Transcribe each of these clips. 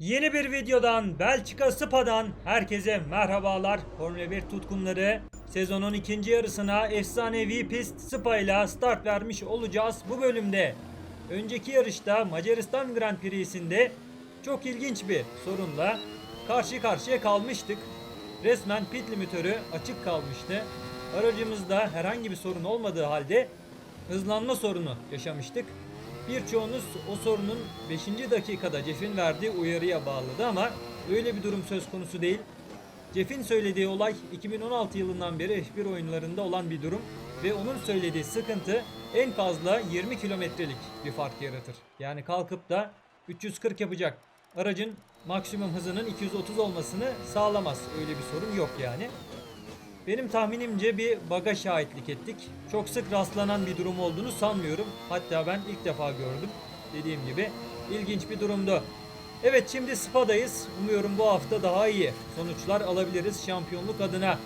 Yeni bir videodan Belçika Spa'dan herkese merhabalar. Formula 1 tutkunları sezonun ikinci yarısına efsanevi pist Spa ile start vermiş olacağız bu bölümde. Önceki yarışta Macaristan Grand Prix'sinde çok ilginç bir sorunla karşı karşıya kalmıştık. Resmen pit limitörü açık kalmıştı. Aracımızda herhangi bir sorun olmadığı halde hızlanma sorunu yaşamıştık. Birçoğunuz o sorunun 5. dakikada Jeff'in verdiği uyarıya bağladı ama öyle bir durum söz konusu değil. Jeff'in söylediği olay 2016 yılından beri F1 oyunlarında olan bir durum ve onun söylediği sıkıntı en fazla 20 kilometrelik bir fark yaratır. Yani kalkıp da 340 yapacak aracın maksimum hızının 230 olmasını sağlamaz. Öyle bir sorun yok yani. Benim tahminimce bir baga şahitlik ettik. Çok sık rastlanan bir durum olduğunu sanmıyorum. Hatta ben ilk defa gördüm. Dediğim gibi ilginç bir durumdu. Evet şimdi Spa'dayız. Umuyorum bu hafta daha iyi sonuçlar alabiliriz şampiyonluk adına.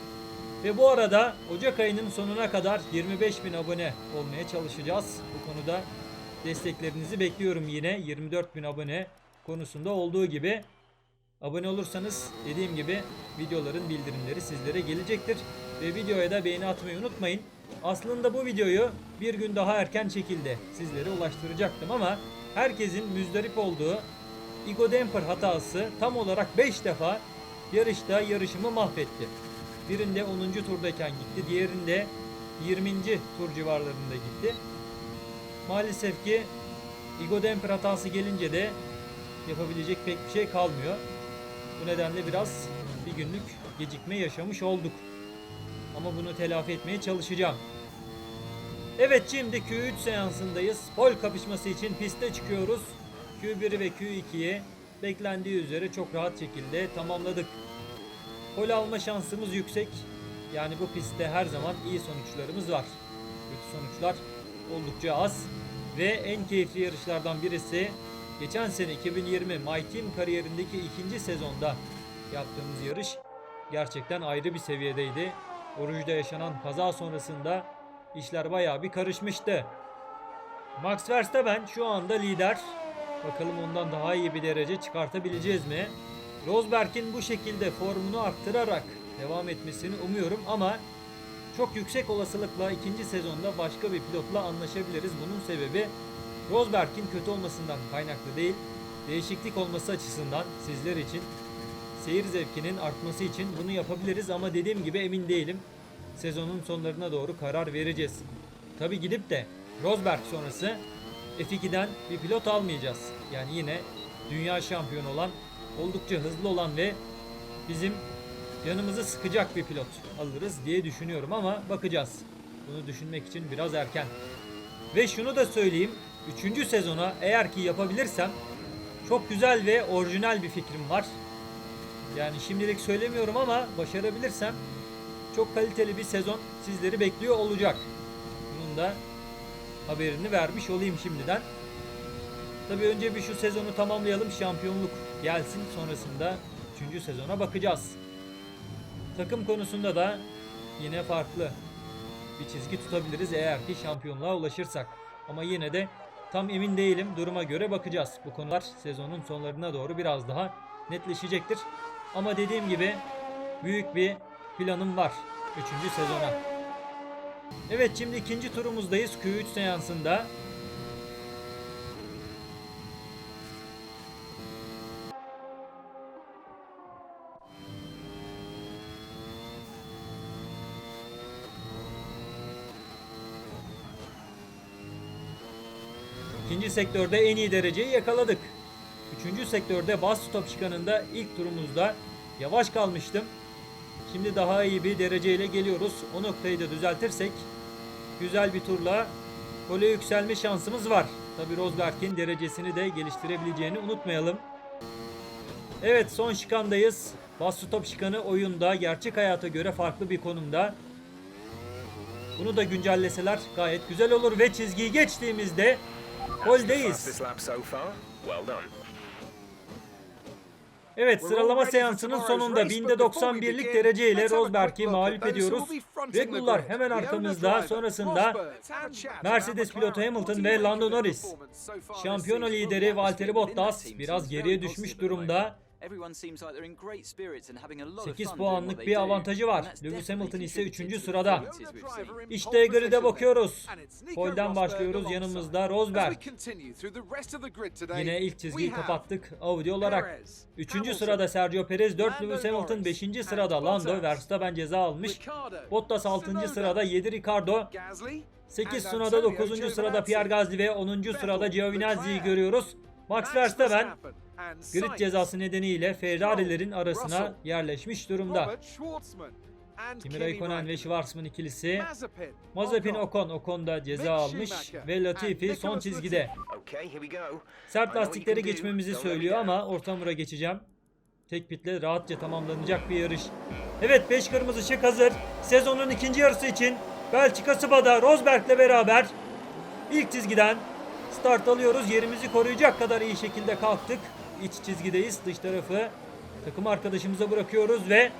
Ve bu arada Ocak ayının sonuna kadar 25 bin abone olmaya çalışacağız. Bu konuda desteklerinizi bekliyorum yine 24 bin abone konusunda olduğu gibi. Abone olursanız dediğim gibi videoların bildirimleri sizlere gelecektir. Ve videoya da beğeni atmayı unutmayın. Aslında bu videoyu bir gün daha erken şekilde sizlere ulaştıracaktım ama herkesin müzdarip olduğu Igo Demper hatası tam olarak 5 defa yarışta yarışımı mahvetti. Birinde 10. turdayken gitti, diğerinde 20. tur civarlarında gitti. Maalesef ki Igo Demper hatası gelince de yapabilecek pek bir şey kalmıyor. Bu nedenle biraz bir günlük gecikme yaşamış olduk. Ama bunu telafi etmeye çalışacağım. Evet şimdi Q3 seansındayız. Pol kapışması için piste çıkıyoruz. Q1 ve Q2'yi beklendiği üzere çok rahat şekilde tamamladık. Pol alma şansımız yüksek. Yani bu pistte her zaman iyi sonuçlarımız var. Kötü sonuçlar oldukça az. Ve en keyifli yarışlardan birisi geçen sene 2020 My kariyerindeki ikinci sezonda yaptığımız yarış gerçekten ayrı bir seviyedeydi. Oruç'ta yaşanan kaza sonrasında işler bayağı bir karışmıştı. Max Verstappen şu anda lider. Bakalım ondan daha iyi bir derece çıkartabileceğiz mi? Rosberg'in bu şekilde formunu arttırarak devam etmesini umuyorum ama çok yüksek olasılıkla ikinci sezonda başka bir pilotla anlaşabiliriz. Bunun sebebi Rosberg'in kötü olmasından kaynaklı değil, değişiklik olması açısından sizler için seyir zevkinin artması için bunu yapabiliriz ama dediğim gibi emin değilim. Sezonun sonlarına doğru karar vereceğiz. Tabi gidip de Rosberg sonrası F2'den bir pilot almayacağız. Yani yine dünya şampiyonu olan, oldukça hızlı olan ve bizim yanımızı sıkacak bir pilot alırız diye düşünüyorum ama bakacağız. Bunu düşünmek için biraz erken. Ve şunu da söyleyeyim. 3. sezona eğer ki yapabilirsem çok güzel ve orijinal bir fikrim var. Yani şimdilik söylemiyorum ama başarabilirsem çok kaliteli bir sezon sizleri bekliyor olacak. Bunun da haberini vermiş olayım şimdiden. Tabii önce bir şu sezonu tamamlayalım. Şampiyonluk gelsin. Sonrasında 3. sezona bakacağız. Takım konusunda da yine farklı bir çizgi tutabiliriz eğer ki şampiyonluğa ulaşırsak. Ama yine de tam emin değilim. Duruma göre bakacağız. Bu konular sezonun sonlarına doğru biraz daha netleşecektir. Ama dediğim gibi büyük bir planım var 3. sezona. Evet şimdi ikinci turumuzdayız Q3 seansında. İkinci sektörde en iyi dereceyi yakaladık. Üçüncü sektörde bas stop çıkanında ilk turumuzda yavaş kalmıştım. Şimdi daha iyi bir dereceyle geliyoruz. O noktayı da düzeltirsek güzel bir turla pole yükselme şansımız var. Tabi Rosberg'in derecesini de geliştirebileceğini unutmayalım. Evet son şikandayız. Bas stop şikanı oyunda gerçek hayata göre farklı bir konumda. Bunu da güncelleseler gayet güzel olur ve çizgiyi geçtiğimizde Well done. Evet sıralama seansının sonunda binde 91'lik derece ile Rosberg'i mağlup ediyoruz. Red Bull'lar hemen arkamızda sonrasında Mercedes pilotu Hamilton ve Lando Norris. Şampiyona lideri Valtteri Bottas biraz geriye düşmüş durumda. 8 puanlık bir avantajı var. Lewis Hamilton ise 3. sırada. İşte grid'e bakıyoruz. Pole'den başlıyoruz. Yanımızda Rosberg. Yine ilk çizgiyi kapattık Audi olarak. 3. sırada Sergio Perez, 4 Lewis Hamilton, 5. sırada Lando, Verstappen ceza almış. Bottas 6. sırada, 7 Ricardo, 8 Tsunoda, 9. sırada Pierre Gasly ve 10. sırada Giovinazzi'yi görüyoruz. Max Verstappen grid cezası nedeniyle Ferrari'lerin arasına yerleşmiş durumda. Kimi Raikkonen ve Schwarzman ikilisi Mazepin Ocon, Ocon da ceza almış ve Latifi son çizgide. Sert lastikleri geçmemizi söylüyor ama ortamura geçeceğim. Tek pitle rahatça tamamlanacak bir yarış. Evet 5 kırmızı ışık hazır. Sezonun ikinci yarısı için Belçika Spa'da Rosberg'le beraber ilk çizgiden start alıyoruz. Yerimizi koruyacak kadar iyi şekilde kalktık. İç çizgideyiz. Dış tarafı takım arkadaşımıza bırakıyoruz ve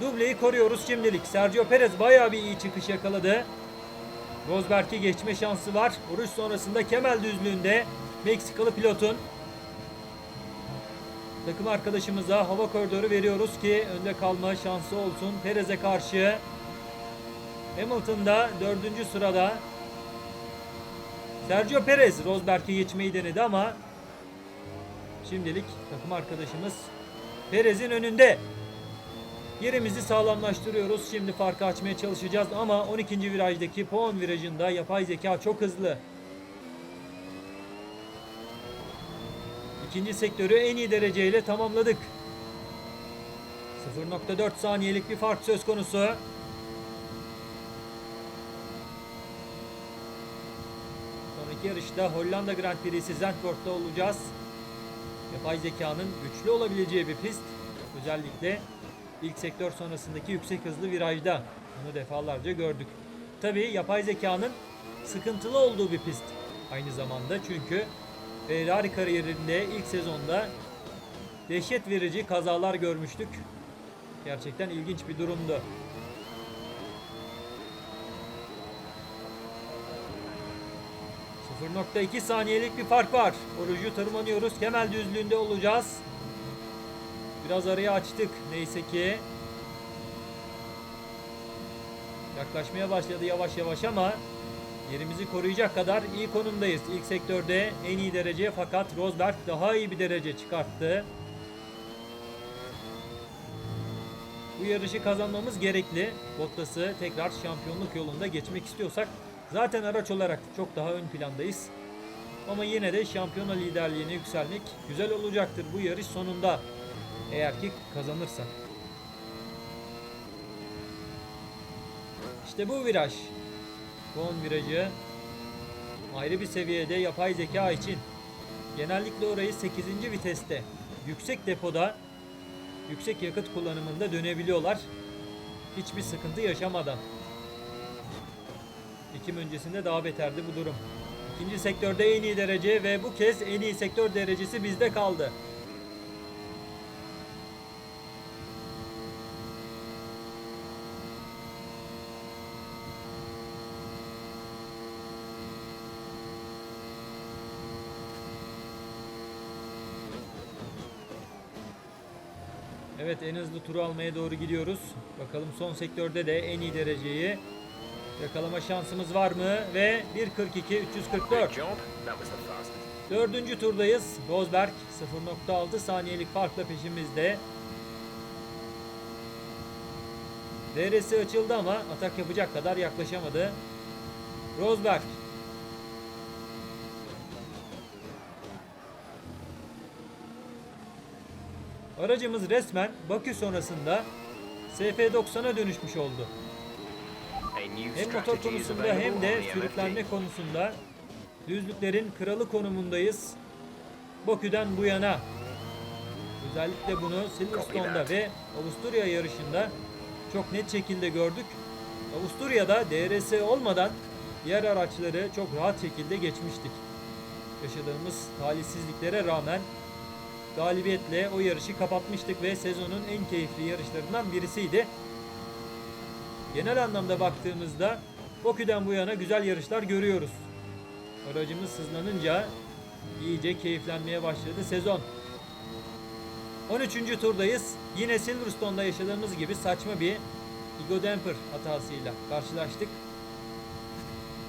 dubleyi koruyoruz şimdilik. Sergio Perez bayağı bir iyi çıkış yakaladı. Rosberg'i geçme şansı var. Vuruş sonrasında Kemal düzlüğünde Meksikalı pilotun takım arkadaşımıza hava koridoru veriyoruz ki önde kalma şansı olsun. Perez'e karşı Hamilton da dördüncü sırada. Sergio Perez Rosberg'i geçmeyi denedi ama şimdilik takım arkadaşımız Perez'in önünde. Yerimizi sağlamlaştırıyoruz. Şimdi farkı açmaya çalışacağız ama 12. virajdaki puan virajında yapay zeka çok hızlı. İkinci sektörü en iyi dereceyle tamamladık. 0.4 saniyelik bir fark söz konusu. Sonraki yarışta Hollanda Grand Prix'si Zandvoort'ta olacağız. Yapay zekanın güçlü olabileceği bir pist. Özellikle ilk sektör sonrasındaki yüksek hızlı virajda. Bunu defalarca gördük. Tabii yapay zekanın sıkıntılı olduğu bir pist. Aynı zamanda çünkü Ferrari kariyerinde ilk sezonda dehşet verici kazalar görmüştük. Gerçekten ilginç bir durumdu. ...0.2 saniyelik bir fark var. Orucu tırmanıyoruz. Kemal düzlüğünde olacağız. Biraz araya açtık. Neyse ki. Yaklaşmaya başladı yavaş yavaş ama... ...yerimizi koruyacak kadar iyi konumdayız. İlk sektörde en iyi derece fakat Rosberg daha iyi bir derece çıkarttı. Bu yarışı kazanmamız gerekli. Bottas'ı tekrar şampiyonluk yolunda geçmek istiyorsak zaten araç olarak çok daha ön plandayız. Ama yine de şampiyona liderliğine yükselmek güzel olacaktır bu yarış sonunda. Eğer ki kazanırsak. İşte bu viraj. Son virajı ayrı bir seviyede yapay zeka için. Genellikle orayı 8. viteste yüksek depoda yüksek yakıt kullanımında dönebiliyorlar. Hiçbir sıkıntı yaşamadan. Ekim öncesinde daha beterdi bu durum. İkinci sektörde en iyi derece ve bu kez en iyi sektör derecesi bizde kaldı. Evet en hızlı turu almaya doğru gidiyoruz. Bakalım son sektörde de en iyi dereceyi yakalama şansımız var mı? Ve 1.42 344. Dördüncü turdayız. Rosberg 0.6 saniyelik farkla peşimizde. DRS açıldı ama atak yapacak kadar yaklaşamadı. Rosberg Aracımız resmen Bakü sonrasında SF90'a dönüşmüş oldu. Hem motor konusunda hem de sürüklenme konusunda düzlüklerin kralı konumundayız. Bakü'den bu yana. Özellikle bunu Silverstone'da ve Avusturya yarışında çok net şekilde gördük. Avusturya'da DRS olmadan diğer araçları çok rahat şekilde geçmiştik. Yaşadığımız talihsizliklere rağmen galibiyetle o yarışı kapatmıştık ve sezonun en keyifli yarışlarından birisiydi. Genel anlamda baktığımızda Bakü'den bu yana güzel yarışlar görüyoruz. Aracımız hızlanınca iyice keyiflenmeye başladı sezon. 13. turdayız. Yine Silverstone'da yaşadığımız gibi saçma bir Ego Damper hatasıyla karşılaştık.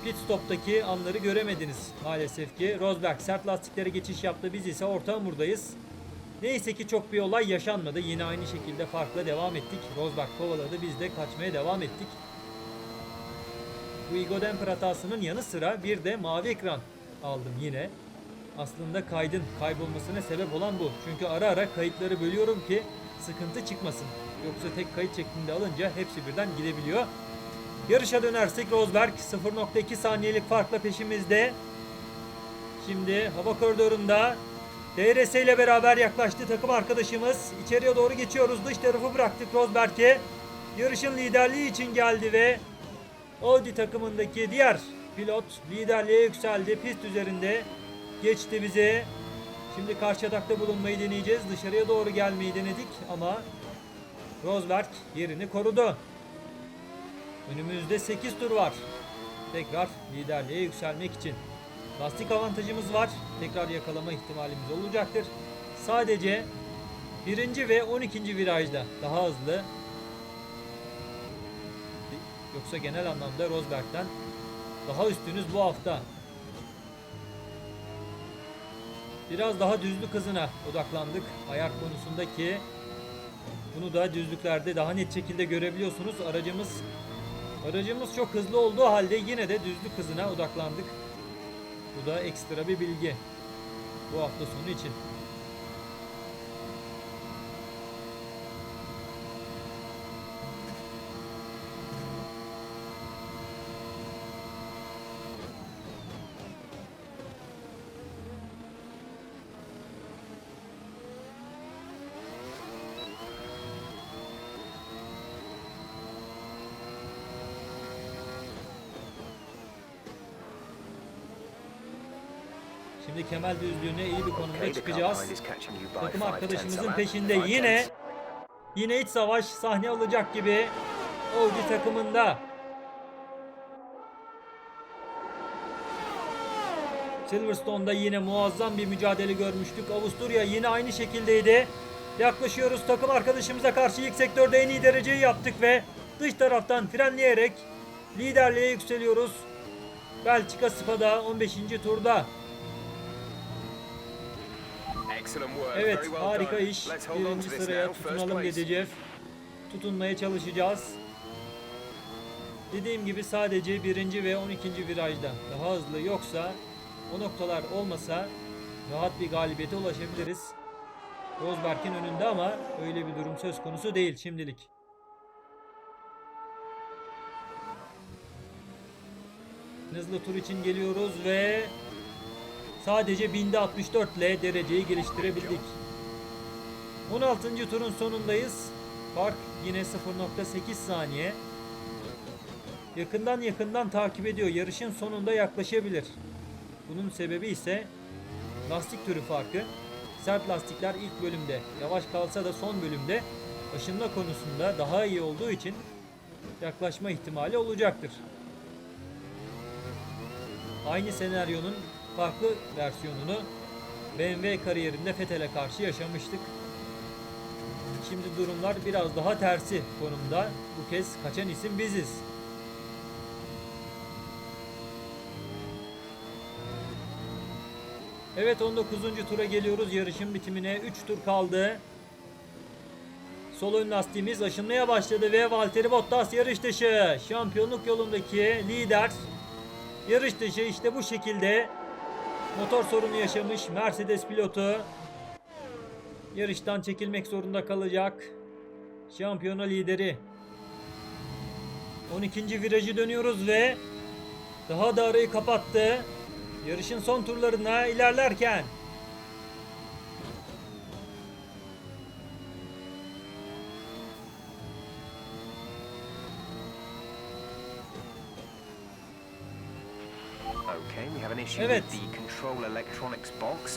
Pit stop'taki anları göremediniz maalesef ki. Rosberg sert lastiklere geçiş yaptı. Biz ise orta hamurdayız. Neyse ki çok bir olay yaşanmadı. Yine aynı şekilde farkla devam ettik. Rosberg kovaladı. Biz de kaçmaya devam ettik. Bu Ego Damper hatasının yanı sıra bir de mavi ekran aldım yine. Aslında kaydın kaybolmasına sebep olan bu. Çünkü ara ara kayıtları bölüyorum ki sıkıntı çıkmasın. Yoksa tek kayıt şeklinde alınca hepsi birden gidebiliyor. Yarışa dönersek Rosberg 0.2 saniyelik farkla peşimizde. Şimdi hava koridorunda DRS ile beraber yaklaştı takım arkadaşımız. İçeriye doğru geçiyoruz. Dış tarafı bıraktık Rosberg'e. Yarışın liderliği için geldi ve Audi takımındaki diğer pilot liderliğe yükseldi. Pist üzerinde geçti bize. Şimdi karşı atakta bulunmayı deneyeceğiz. Dışarıya doğru gelmeyi denedik ama Rosberg yerini korudu. Önümüzde 8 tur var. Tekrar liderliğe yükselmek için. Lastik avantajımız var. Tekrar yakalama ihtimalimiz olacaktır. Sadece birinci ve 12. virajda daha hızlı. Yoksa genel anlamda Rosberg'den daha üstünüz bu hafta. Biraz daha düzlük hızına odaklandık. Ayar konusundaki bunu da düzlüklerde daha net şekilde görebiliyorsunuz. Aracımız aracımız çok hızlı olduğu halde yine de düzlük hızına odaklandık. Bu da ekstra bir bilgi. Bu hafta sonu için. Kemer düzlüğüne iyi bir konumda çıkacağız. Takım arkadaşımızın peşinde yine yine iç savaş sahne alacak gibi Audi takımında. Silverstone'da yine muazzam bir mücadele görmüştük. Avusturya yine aynı şekildeydi. Yaklaşıyoruz takım arkadaşımıza karşı ilk sektörde en iyi dereceyi yaptık ve dış taraftan frenleyerek liderliğe yükseliyoruz. Belçika Spa'da 15. turda. Evet harika iş. Birinci sıraya tutunalım dedi Jeff. Tutunmaya çalışacağız. Dediğim gibi sadece birinci ve 12. virajda daha hızlı yoksa o noktalar olmasa rahat bir galibiyete ulaşabiliriz. Rosberg'in önünde ama öyle bir durum söz konusu değil şimdilik. Hızlı tur için geliyoruz ve sadece binde 64 ile dereceyi geliştirebildik. 16. turun sonundayız. Fark yine 0.8 saniye. Yakından yakından takip ediyor. Yarışın sonunda yaklaşabilir. Bunun sebebi ise lastik türü farkı. Sert lastikler ilk bölümde yavaş kalsa da son bölümde aşınma konusunda daha iyi olduğu için yaklaşma ihtimali olacaktır. Aynı senaryonun farklı versiyonunu BMW kariyerinde Fethel'e karşı yaşamıştık. Şimdi durumlar biraz daha tersi konumda. Bu kez kaçan isim biziz. Evet 19. tura geliyoruz. Yarışın bitimine 3 tur kaldı. Sol ön lastiğimiz aşınmaya başladı ve Valtteri Bottas yarış dışı. Şampiyonluk yolundaki lider yarış dışı işte bu şekilde motor sorunu yaşamış Mercedes pilotu yarıştan çekilmek zorunda kalacak. Şampiyona lideri. 12. virajı dönüyoruz ve daha da arayı kapattı. Yarışın son turlarına ilerlerken Evet.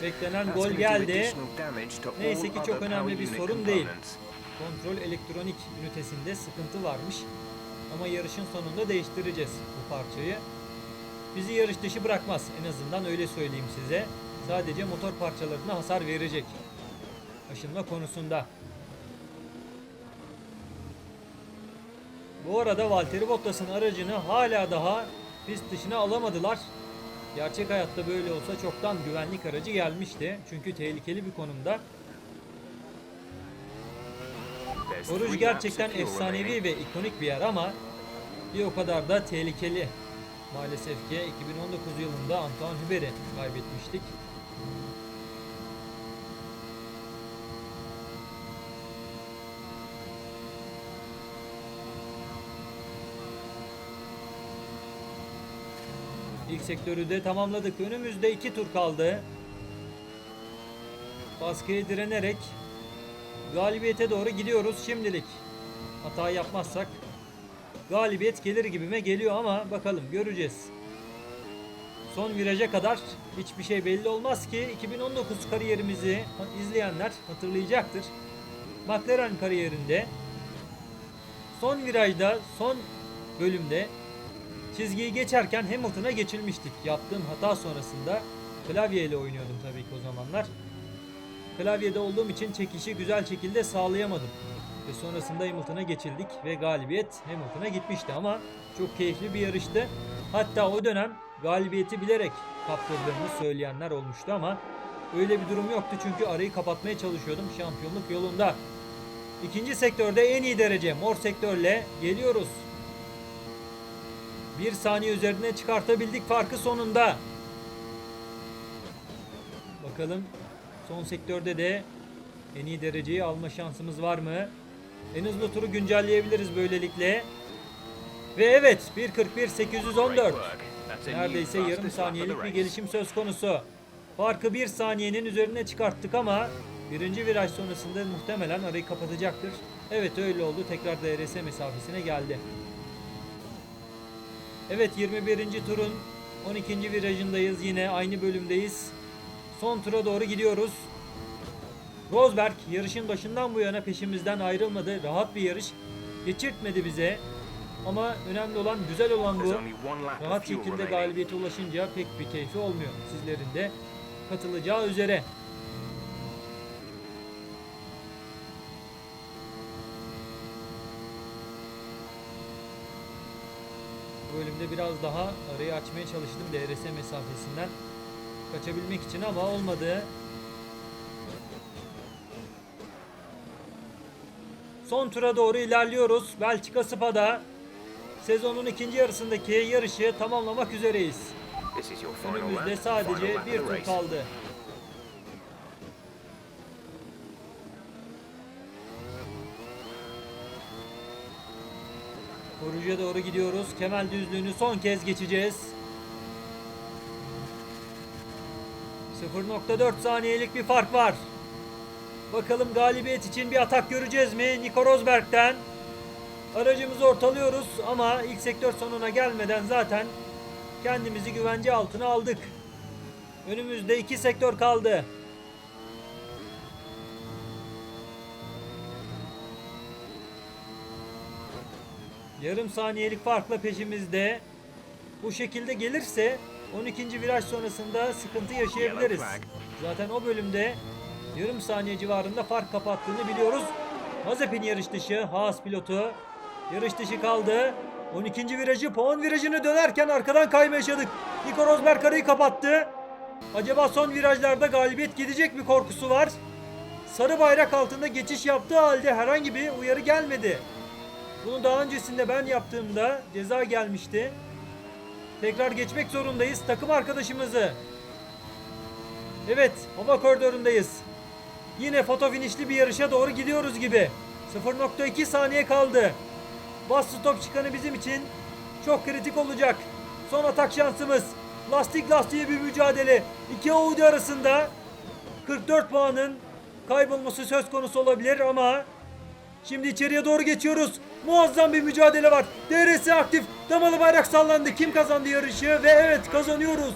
Beklenen gol geldi. Neyse ki çok önemli bir sorun değil. Kontrol elektronik ünitesinde sıkıntı varmış. Ama yarışın sonunda değiştireceğiz bu parçayı. Bizi yarış dışı bırakmaz. En azından öyle söyleyeyim size. Sadece motor parçalarına hasar verecek. Aşınma konusunda. Bu arada Valtteri Bottas'ın aracını hala daha pist dışına alamadılar. Gerçek hayatta böyle olsa çoktan güvenlik aracı gelmişti. Çünkü tehlikeli bir konumda. Oruç gerçekten efsanevi ve ikonik bir yer ama bir o kadar da tehlikeli. Maalesef ki 2019 yılında Antoine Hubert'i kaybetmiştik. İlk sektörü de tamamladık. Önümüzde iki tur kaldı. Baskıya direnerek galibiyete doğru gidiyoruz şimdilik. Hata yapmazsak galibiyet gelir gibime geliyor ama bakalım göreceğiz. Son viraja kadar hiçbir şey belli olmaz ki 2019 kariyerimizi izleyenler hatırlayacaktır. McLaren kariyerinde son virajda son bölümde çizgiyi geçerken Hamilton'a geçilmiştik. Yaptığım hata sonrasında klavyeyle oynuyordum tabii ki o zamanlar. Klavyede olduğum için çekişi güzel şekilde sağlayamadım. Ve sonrasında Hamilton'a geçildik ve galibiyet Hamilton'a gitmişti ama çok keyifli bir yarıştı. Hatta o dönem galibiyeti bilerek kaptırdığımı söyleyenler olmuştu ama öyle bir durum yoktu çünkü arayı kapatmaya çalışıyordum şampiyonluk yolunda. İkinci sektörde en iyi derece mor sektörle geliyoruz. Bir saniye üzerine çıkartabildik farkı sonunda. Bakalım son sektörde de en iyi dereceyi alma şansımız var mı? En hızlı turu güncelleyebiliriz böylelikle. Ve evet 1.41 814. Great work. That's a new Neredeyse yarım saniyelik bir gelişim söz konusu. Farkı bir saniyenin üzerine çıkarttık ama birinci viraj sonrasında muhtemelen arayı kapatacaktır. Evet öyle oldu. Tekrar DRS mesafesine geldi. Evet 21. turun 12. virajındayız. Yine aynı bölümdeyiz. Son tura doğru gidiyoruz. Rosberg yarışın başından bu yana peşimizden ayrılmadı. Rahat bir yarış geçirtmedi bize. Ama önemli olan, güzel olan bu. Rahat şekilde galibiyete ulaşınca pek bir keyfi olmuyor. Sizlerin de katılacağı üzere. Bölümde biraz daha arayı açmaya çalıştım DRS mesafesinden kaçabilmek için ama olmadı. Son tura doğru ilerliyoruz. Belçika Spa'da sezonun ikinci yarısındaki yarışı tamamlamak üzereyiz. Önümüzde sadece bir tur kaldı. Korucuya doğru gidiyoruz. Kemal düzlüğünü son kez geçeceğiz. 0.4 saniyelik bir fark var. Bakalım galibiyet için bir atak göreceğiz mi? Nico Rosberg'den. Aracımızı ortalıyoruz ama ilk sektör sonuna gelmeden zaten kendimizi güvence altına aldık. Önümüzde iki sektör kaldı. Yarım saniyelik farkla peşimizde. Bu şekilde gelirse 12. viraj sonrasında sıkıntı yaşayabiliriz. Zaten o bölümde yarım saniye civarında fark kapattığını biliyoruz. Mazepin yarış dışı, Haas pilotu yarış dışı kaldı. 12. virajı, puan virajını dönerken arkadan kayma yaşadık. Nico Rosberg arayı kapattı. Acaba son virajlarda galibiyet gidecek mi korkusu var. Sarı bayrak altında geçiş yaptığı halde herhangi bir uyarı gelmedi. Bunu daha öncesinde ben yaptığımda ceza gelmişti. Tekrar geçmek zorundayız takım arkadaşımızı. Evet, hava koridorundayız. Yine foto finişli bir yarışa doğru gidiyoruz gibi. 0.2 saniye kaldı. Bas stop çıkanı bizim için çok kritik olacak. Son atak şansımız. Lastik lastiğe bir mücadele. İki Audi arasında 44 puanın kaybolması söz konusu olabilir ama Şimdi içeriye doğru geçiyoruz. Muazzam bir mücadele var. DRS aktif. Damalı bayrak sallandı. Kim kazandı yarışı? Ve evet kazanıyoruz.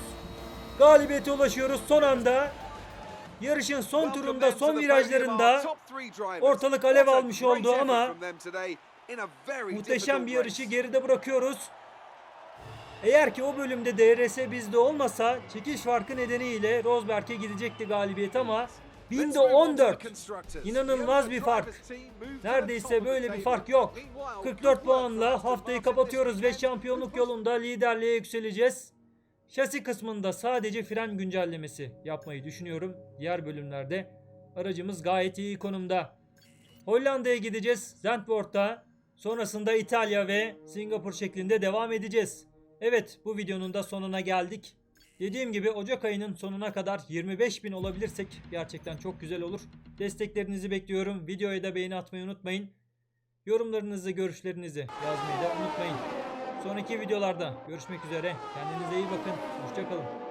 Galibiyete ulaşıyoruz son anda. Yarışın son turunda, son virajlarında ortalık alev almış oldu ama muhteşem bir yarışı geride bırakıyoruz. Eğer ki o bölümde DRS bizde olmasa çekiş farkı nedeniyle Rosberg'e gidecekti galibiyet ama binde 14. İnanılmaz bir fark. Neredeyse böyle bir fark yok. 44 puanla haftayı kapatıyoruz ve şampiyonluk yolunda liderliğe yükseleceğiz. Şasi kısmında sadece fren güncellemesi yapmayı düşünüyorum. Diğer bölümlerde aracımız gayet iyi konumda. Hollanda'ya gideceğiz. Zandvoort'ta. Sonrasında İtalya ve Singapur şeklinde devam edeceğiz. Evet bu videonun da sonuna geldik. Dediğim gibi Ocak ayının sonuna kadar 25.000 olabilirsek gerçekten çok güzel olur. Desteklerinizi bekliyorum. Videoya da beğeni atmayı unutmayın. Yorumlarınızı, görüşlerinizi yazmayı da unutmayın. Sonraki videolarda görüşmek üzere. Kendinize iyi bakın. Hoşçakalın.